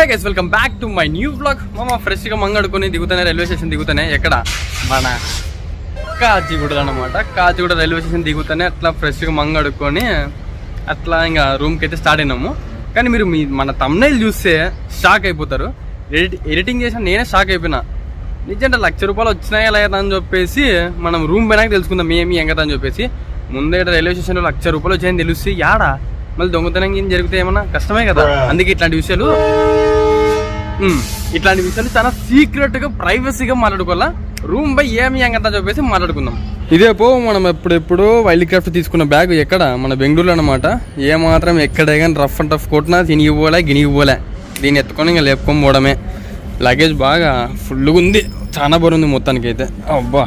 Hey guys welcome back to my new blog మామ ఫ్రెష్గా మంగడుకొని దిగుతానే railway station దిగుతానే ఎక్కడ? మన కాచిగూడ అనమాట కాచిగూడ రైల్వే స్టేషన్ దిగుతానే అట్లా ఫ్రెష్గా మంగడుకొని అట్లా ఇంకా రూమ్కి అయితే స్టార్ట్ అయినాము. కానీ మీరు మీ మన తమ్నైల్ చూస్తే షాక్ అయిపోతారు. ఎడిట్ ఎడిటింగ్ చేసిన నేనే షాక్ అయిపోయినా. నిజంగా లక్ష రూపాయలు వచ్చినాయా లేదా అని చెప్పేసి మనం రూమ్ పోయినాక తెలుసుకుందాం. ఏమి ఎంగత అని చెప్పేసి. ముందే రైల్వే స్టేషన్లో లక్ష రూపాయలు వచ్చాయని తెలిస్తే యాడా? మళ్ళీ దొంగతనం ఏం జరిగితే ఏమన్నా కష్టమే కదా? అందుకే ఇట్లాంటి విషయాలు ఇట్లాంటి విషయాలు చాలా సీక్రెట్గా ప్రైవసీగా మాట్లాడుకోవాలా? రూమ్ బై ఏమి ఎంగత చెప్పేసి మాట్లాడుకుందాం. ఇదే పో మనం ఎప్పుడెప్పుడు వైల్డ్ క్రాఫ్ట్ తీసుకున్న బ్యాగ్ ఎక్కడ? మన బెంగళూరు అనమాట ఏ మాత్రం ఎక్కడ కానీ రఫ్ అండ్ టఫ్ కొట్టినా తినిగి పోలే గినిగి పోలే దీన్ని ఎత్తుకొని ఇంకా లేపుకొని పోవడమే. లగేజ్ బాగా ఫుల్గా ఉంది. చాలా బరువు ఉంది మొత్తానికి అయితే అబ్బా.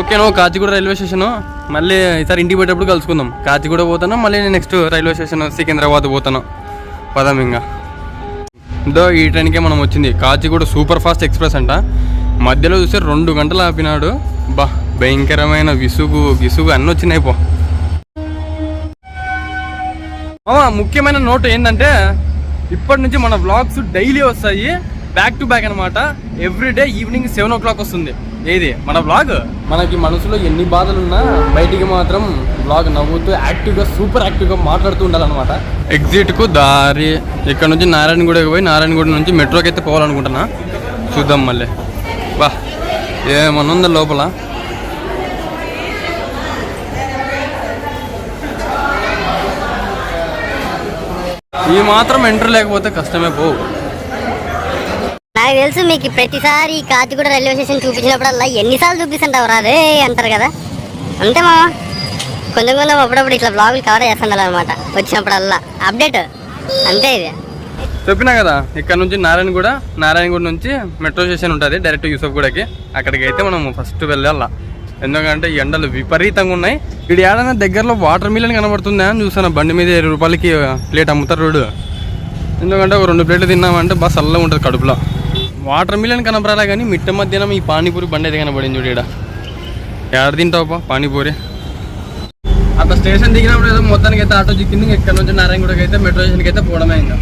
Okay Kacheguda railway station. మళ్ళీ ఈసారి ఇంటికి పోయేటప్పుడు కలుసుకుందాం. కాచిగూడ పోతాను మళ్ళీ నెక్స్ట్ రైల్వే స్టేషన్ సికింద్రాబాద్ పోతాను. పదం ఇంకా దో ఈ ట్రైన్కే మనం వచ్చింది. కాచిగూడ సూపర్ ఫాస్ట్ ఎక్స్ప్రెస్ అంట. మధ్యలో చూస్తే రెండు గంటలు ఆపినాడు. బా భయంకరమైన విసుగు గిసుగు అన్నీ వచ్చినాయి పో. ముఖ్యమైన నోట్ ఏంటంటే ఇప్పటి నుంచి మన వ్లాగ్స్ డైలీ వస్తాయి. బ్యాక్ టు బ్యాక్ అనమాట everyday evening seven o'clock వస్తుంది. ఏది? మన వ్లాగ్ మనకి మనసులో ఎన్ని బాధలున్నా బయటికి మాత్రం వ్లాగ్ నవ్వుతూ యాక్టివ్గా సూపర్ యాక్టివ్గా మాట్లాడుతూ ఉండాలన్నమాట. ఎగ్జిట్కు దారి. ఇక్కడ నుంచి నారాయణగూడకి పోయి నారాయణగూడ నుంచి మెట్రోకి అయితే పోవాలనుకుంటున్నా. చూద్దాం మళ్ళీ. బా ఏమన్నా ఉందా లోపల? ఈ మాత్రం ఎంటర్ లేకపోతే కష్టమే పో. నాకు తెలుసు మీకు ప్రతిసారి కాచిగూడ రైల్వే స్టేషన్ చూపించినప్పుడల్లా ఎన్నిసార్లు చూపిస్తుంటావు రే అంటారు కదా. అంతే మామ. కొంచెం కొంచెం అప్పుడప్పుడు ఇట్లా బ్లాగులు కవర్ చేస్తుండాలి అనమాట వచ్చినప్పుడల్లా. అప్డేట్. అంతే ఇది చెప్పినా కదా ఇక్కడ నుంచి నారాయణగూడ నారాయణగూడ నుంచి మెట్రో స్టేషన్ ఉంటుంది డైరెక్ట్ యూసఫ్గూడకి అక్కడికి అయితే మనం ఫస్ట్ వెళ్ళాలా. ఎందుకంటే ఎండలు విపరీతంగా ఉన్నాయి. ఇక్కడ ఏడైనా దగ్గరలో వాటర్ మిలన్ కనబడుతుందా అని చూసాను బండి మీద ఇరవై రూపాయలకి ప్లేట్ అమ్ముతారు రోడ్డు ఎందుకంటే ఒక రెండు ప్లేట్లు తిన్నామంటే బస్ అల్లం ఉంటుంది కడుపులో. వాటర్ మిలన్ కనపరాలే కానీ మిట్ట మధ్యాహ్నం ఈ పానీపూరి బండి అయితే కనబడింది చూడు ఈడ. ఏడ తింటావు పానీపూరి? అంత స్టేషన్ దిగినప్పుడు ఏదో మొత్తానికి అయితే ఆటో చిక్కింది ఇక్కడ నుంచి నారాయణగూడకి అయితే మెట్రో స్టేషన్కి అయితే పోవడమే ఇంకా.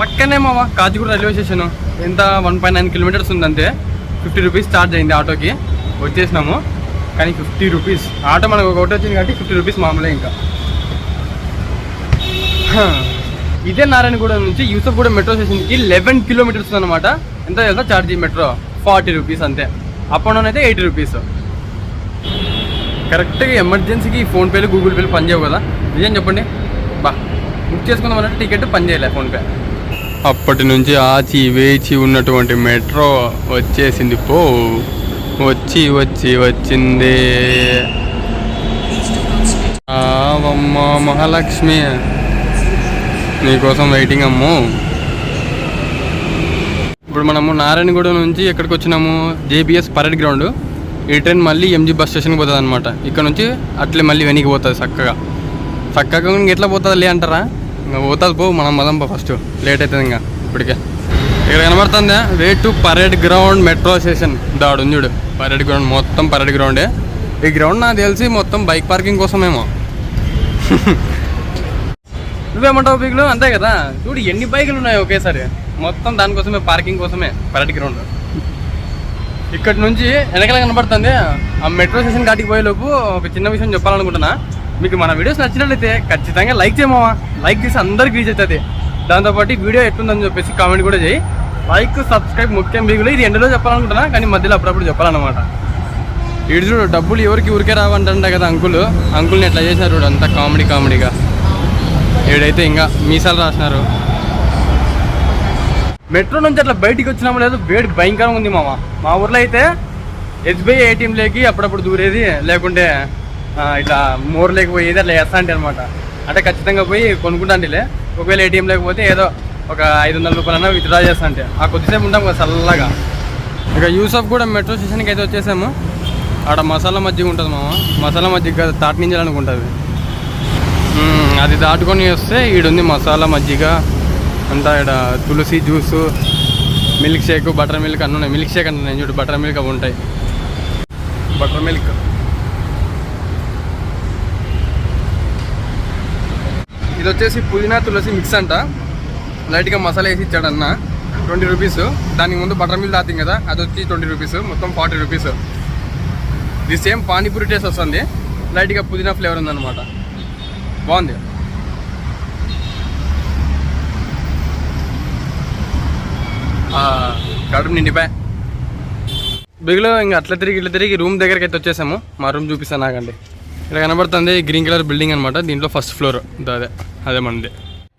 పక్కనే మావా కాచిగూడ రైల్వే స్టేషన్. ఎంత వన్ పాయింట్ నైన్ కిలోమీటర్స్ ఉందంతే ఫిఫ్టీ రూపీస్ ఛార్జ్ అయింది ఆటోకి. వచ్చేసినాము. కానీ ఫిఫ్టీ రూపీస్ ఆటో మనకు ఒకటి వచ్చింది కాబట్టి ఫిఫ్టీ రూపీస్ మామూలే ఇంకా. ఇదే నారాయణగూడ నుంచి యూసఫ్గూడ మెట్రో స్టేషన్కి లెవెన్ కిలోమీటర్స్ అనమాట ఎంత తెలుసా? ఛార్జ్ మెట్రో ఫార్టీ రూపీస్ అంతే. అప్ అండ్ డౌన్ అయితే ఎయిటీ రూపీస్ కరెక్ట్గా ఎమర్జెన్సీకి ఫోన్పేలు గూగుల్ పేలు పనిచేయవు కదా. నిజం చెప్పండి. బా బుక్ చేసుకుందాం అంటే టికెట్ పనిచేయలే ఫోన్పే అప్పటి నుంచి ఆచి వేచి ఉన్నటువంటి మెట్రో వచ్చేసింది. పో వచ్చి వచ్చి వచ్చింది. మహాలక్ష్మి. నీకోసం వెయిటింగ్ అమ్ము. ఇప్పుడు మనము నారాయణగూడ నుంచి ఎక్కడికి వచ్చినాము. JBS parade ground. ఈ ట్రైన్ మళ్ళీ ఎంజీ బస్ స్టేషన్కి పోతుంది అనమాట ఇక్కడ నుంచి అట్లే మళ్ళీ వెనక్కి పోతుంది చక్కగా. చక్కగా ఎట్లా పోతుంది లే అంటారా? ఇంకా పోతాది పో మనం మదం ఫస్ట్ లేట్ అవుతుంది ఇంకా ఇప్పటికే. ఇక్కడ కనబడుతుందా way to parade ground metro station దాడు చూడు. పరేడ్ గ్రౌండ్ మొత్తం పరేడ్ గ్రౌండే ఈ గ్రౌండ్ నాకు తెలిసి మొత్తం బైక్ పార్కింగ్ కోసమేమో. నువ్వేమంటావు బైకులు అంతే కదా. చూడు ఎన్ని బైకులు ఉన్నాయి ఒకేసారి. మొత్తం దానికోసమే పార్కింగ్ కోసమే పరేడ్ గ్రౌండ్ ఇక్కడ నుంచి వెనకాల కనబడుతుంది ఆ మెట్రో స్టేషన్ కాటికి పోయేలోపు ఒక చిన్న విషయం చెప్పాలనుకుంటున్నా. మీకు మన వీడియోస్ నచ్చినట్లయితే ఖచ్చితంగా లైక్ చేయమావా లైక్ చేసి అందరికి రీచ్ అవుతుంది. దాంతోపాటు వీడియో ఎట్లుందని చెప్పేసి కామెంట్ కూడా చేయి. లైక్ సబ్స్క్రైబ్ ముఖ్యం బీగులు ఇది ఎండలో చెప్పాలనుకుంటున్నా కానీ మధ్యలో అప్పుడప్పుడు చెప్పాలన్నమాట. ఇటు చూడు డబ్బులు ఎవరికి ఊరికే రావంటే కదా అంకుల్. అంకుల్ని ఎట్లా చేసినారు చూడు అంతా కామెడీ కామెడీగా ఏడైతే ఇంకా మీసాలు రాసినారు. మెట్రో నుంచి అట్లా బయటికి వచ్చినామో లేదు వేడి భయంకరంగా ఉంది మామ. మా ఊర్లో అయితే ఎస్బీఐ ఏటీఎంలోకి అప్పుడప్పుడు దూరేది లేకుంటే ఇట్లా మోర్ లేకపోయి అట్లా వేస్తా అంటే అనమాట అంటే ఖచ్చితంగా పోయి కొనుక్కుంటాండిలే ఒకవేళ ఏటీఎం లేకపోతే ఏదో ఒక ఐదు వందల రూపాయలన్నా విత్డ్రా చేస్తా అంటే. ఆ కొద్దిసేపు ఉంటాం కదా చల్లగా. ఇక యూసఫ్ కూడా మెట్రో స్టేషన్కి అయితే వచ్చేసాము. ఆడ మసాలా మజ్జిగ ఉంటుంది మామ. మసాలా మజ్జిగ కాదు తాటి నింజాలనుకుంటుంది అది దాటుకొని వస్తే ఈడుంది మసాలా మజ్జిగ. అంతా ఇక్కడ తులసి juice milkshake buttermilk అన్నీ ఉన్నాయి. మిల్క్ షేక్ అంటే నేను చూడు బటర్ మిల్క్ అవి ఉంటాయి. Buttermilk. ఇది వచ్చేసి పుదీనా తులసి మిక్స్ అంట. లైట్గా మసాలా వేసి ఇచ్చాడన్న ట్వంటీ రూపీస్. దానికి ముందు బటర్ మిల్ తాతాం కదా అది వచ్చి ట్వంటీ రూపీస్. మొత్తం ఫార్టీ రూపీస్. ఇది సేమ్ పానీపూరి టేస్ట్ వస్తుంది. లైట్గా పుదీనా ఫ్లేవర్ ఉందన్నమాట. బాగుంది. కడుపు నిండిపా బిగులో ఇంకా అట్లా తిరిగి ఇట్లా తిరిగి రూమ్ దగ్గరికి అయితే వచ్చేసాము. మా రూమ్ చూపిస్తాను నాకండి ఇక్కడ కనబడుతుంది గ్రీన్ కలర్ బిల్డింగ్ అనమాట దీంట్లో ఫస్ట్ ఫ్లోర్. అదే. అదే మనది.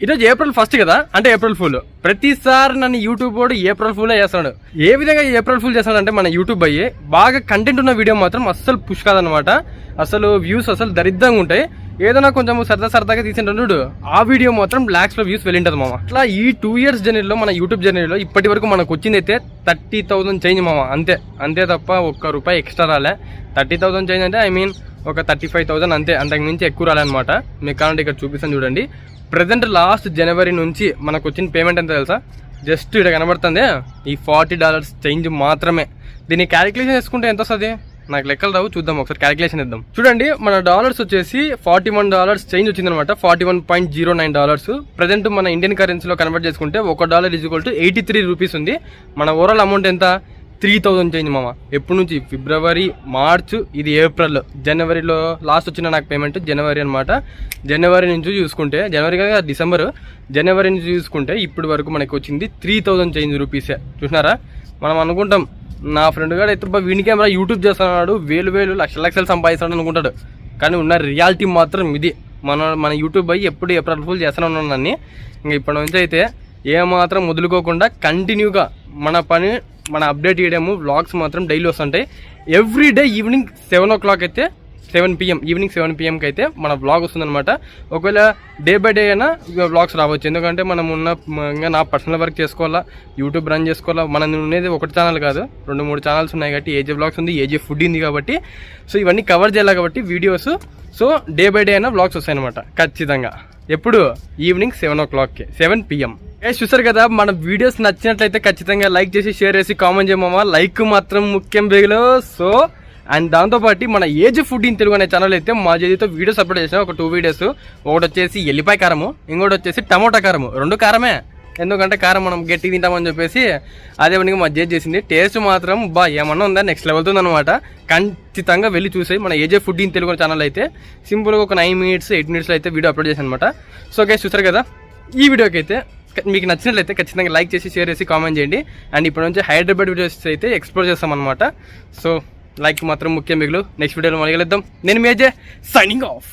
ఈరోజు ఏప్రిల్ ఫస్ట్ కదా? అంటే ఏప్రిల్ ఫుల్. ప్రతిసారి నన్ను యూట్యూబ్ వాడు ఏప్రిల్ ఫుల్ చేస్తున్నాడు. ఏ విధంగా ఏప్రిల్ ఫుల్ చేస్తాడంటే మన యూట్యూబ్ అయ్యి. బాగా కంటెంట్ ఉన్న వీడియో మాత్రం అస్సలు పుష్ కాదనమాట అసలు వ్యూస్ అసలు దరిద్రంగా ఉంటాయి. ఏదైనా కొంచెం సరదా సరదాగా తీసింటాడు ఆ వీడియో మాత్రం లాక్స్లో వ్యూస్ వెళ్ళింటది మామ. అట్లా ఈ టూ ఇయర్స్ జర్నీలో మన యూట్యూబ్ జర్నీలో ఇప్పటి వరకు మనకు వచ్చింది అయితే థర్టీ థౌసండ్ చేంజ్ మామ. అంతే. అంతే తప్ప ఒక్క రూపాయి ఎక్స్ట్రా రాలే. థర్టీ థౌసండ్ చేంజ్ అంటే ఐ మీన్ ఒక థర్టీ ఫైవ్ థౌసండ్ అంతే అంతకుమించి ఎక్కువ రాలన్నమాట మీకు కావాలంటే ఇక్కడ చూపిస్తాను చూడండి. ప్రజెంట్ లాస్ట్ జనవరి నుంచి మనకు వచ్చిన పేమెంట్ ఎంత తెలుసా? జస్ట్ ఇక్కడ కనబడుతుంది. ఈ ఫార్టీ డాలర్స్ చేంజ్ మాత్రమే. దీన్ని క్యాలిక్యులేషన్ చేసుకుంటే ఎంత వస్తుంది? నాకు లెక్కలు రావు చూద్దాం ఒకసారి క్యాలిక్యులేషన్ ఇద్దాం చూడండి మన డాలర్స్ వచ్చేసి ఫార్టీ వన్ డాలర్స్ చేంజ్ వచ్చిందనమాట forty one point zero nine dollars present మన ఇండియన్ కరెన్సీలో కన్వర్ట్ చేసుకుంటే ఒక dollar is equal to eighty three rupees ఉంది. మన ఓవరాల్ అమౌంట్ ఎంత? త్రీ థౌజండ్ చేంజ్ మామ. ఎప్పటి నుంచి? ఫిబ్రవరి మార్చ్ ఇది ఏప్రిల్. జనవరిలో లాస్ట్ వచ్చిన నాకు పేమెంట్ జనవరి అనమాట జనవరి నుంచి చూసుకుంటే జనవరి కదా డిసెంబర్. జనవరి నుంచి చూసుకుంటే ఇప్పటి వరకు మనకి వచ్చింది త్రీ థౌజండ్ చేంజ్ రూపీసే చూసినారా? మనం అనుకుంటాం నా ఫ్రెండ్ గారు అయితే వీని కెమెరా యూట్యూబ్ చేస్తున్నాడు వేలు వేలు లక్షల లక్షలు సంపాదిస్తాడు అనుకుంటాడు. కానీ ఉన్న రియాలిటీ మాత్రం ఇది. మన మన యూట్యూబ్ అయ్యి ఎప్పుడు ఏప్రిల్ ఫుల్ చేస్తూనే ఉన్నాను నన్ను ఇంక ఇప్పటి నుంచి అయితే ఏమాత్రం వదులుకోకుండా కంటిన్యూగా మన పని మన అప్డేట్ చేయడము వ్లాగ్స్ మాత్రం డైలీ వస్తుంటాయి every day evening seven o'clock అయితే సెవెన్ పిఎం ఈవినింగ్ సెవెన్ పిఎంకి అయితే మన వ్లాగ్ వస్తుందన్నమాట. ఒకవేళ డే బై డే అయినా వ్లాగ్స్ రావచ్చు. ఎందుకంటే మనం ఉన్న ఇంకా నా పర్సనల్ వర్క్ చేసుకోవాలా యూట్యూబ్ రన్ చేసుకోవాలా మనం ఉండేది ఒకటి ఛానల్ కాదు. రెండు మూడు ఛానల్స్ ఉన్నాయి కాబట్టి ఏజే వ్లాగ్స్ ఉంది ఏజే ఫుడ్ ఉంది కాబట్టి. సో ఇవన్నీ కవర్ చేయాలి కాబట్టి videos so day by day అయినా వ్లాగ్స్ వస్తాయి అనమాట ఖచ్చితంగా. ఎప్పుడు? ఈవినింగ్ సెవెన్ ఓ క్లాక్కి సెవెన్ పిఎం ఏ చూసారు కదా మన వీడియోస్ నచ్చినట్లయితే ఖచ్చితంగా లైక్ చేసి షేర్ చేసి కామెంట్ చేయమమ్మా లైక్ మాత్రం ముఖ్యం బేగులో సో అండ్ దాంతోపాటు మన ఏజ్ ఫుడ్ ఇన్ తెలుగు అనే ఛానల్ అయితే మా జేజీతో వీడియోస్ అప్లోడ్ చేసిన ఒక టూ వీడియోస్ ఒకటి వచ్చేసి ఎల్లిపాయ కారము ఇంకోటి వచ్చేసి టమోటా కారము. రెండు కారమే. ఎందుకంటే కారం మనం గట్టి తింటామని చెప్పేసి అదే మనకి మా జడ్జ్ చేసింది. టేస్ట్ మాత్రం బా ఏమన్నా ఉందా? నెక్స్ట్ లెవెల్తో ఉందన్నమాట. ఖచ్చితంగా వెళ్ళి చూసి మన AJ food in Telugu channel అయితే. సింపుల్గా ఒక నైన్ మినిట్స్ ఎయిట్ మినిట్స్లో అయితే వీడియో అప్లోడ్ చేశాను అనమాట సో గైస్ చూసారు కదా? ఈ వీడియోకి అయితే మీకు నచ్చినట్లయితే ఖచ్చితంగా లైక్ చేసి షేర్ చేసి కామెంట్ చేయండి. అండ్ ఇప్పటి నుంచి హైదరాబాద్ వీడియోస్ అయితే ఎక్స్ప్లోర్ చేస్తాం అనమాట సో లైక్ మాత్రం ముఖ్యం మిగులు. నెక్స్ట్ వీడియోలో మళ్ళీ కలుద్దాం. నేను మీ అజయ్ సైనింగ్ ఆఫ్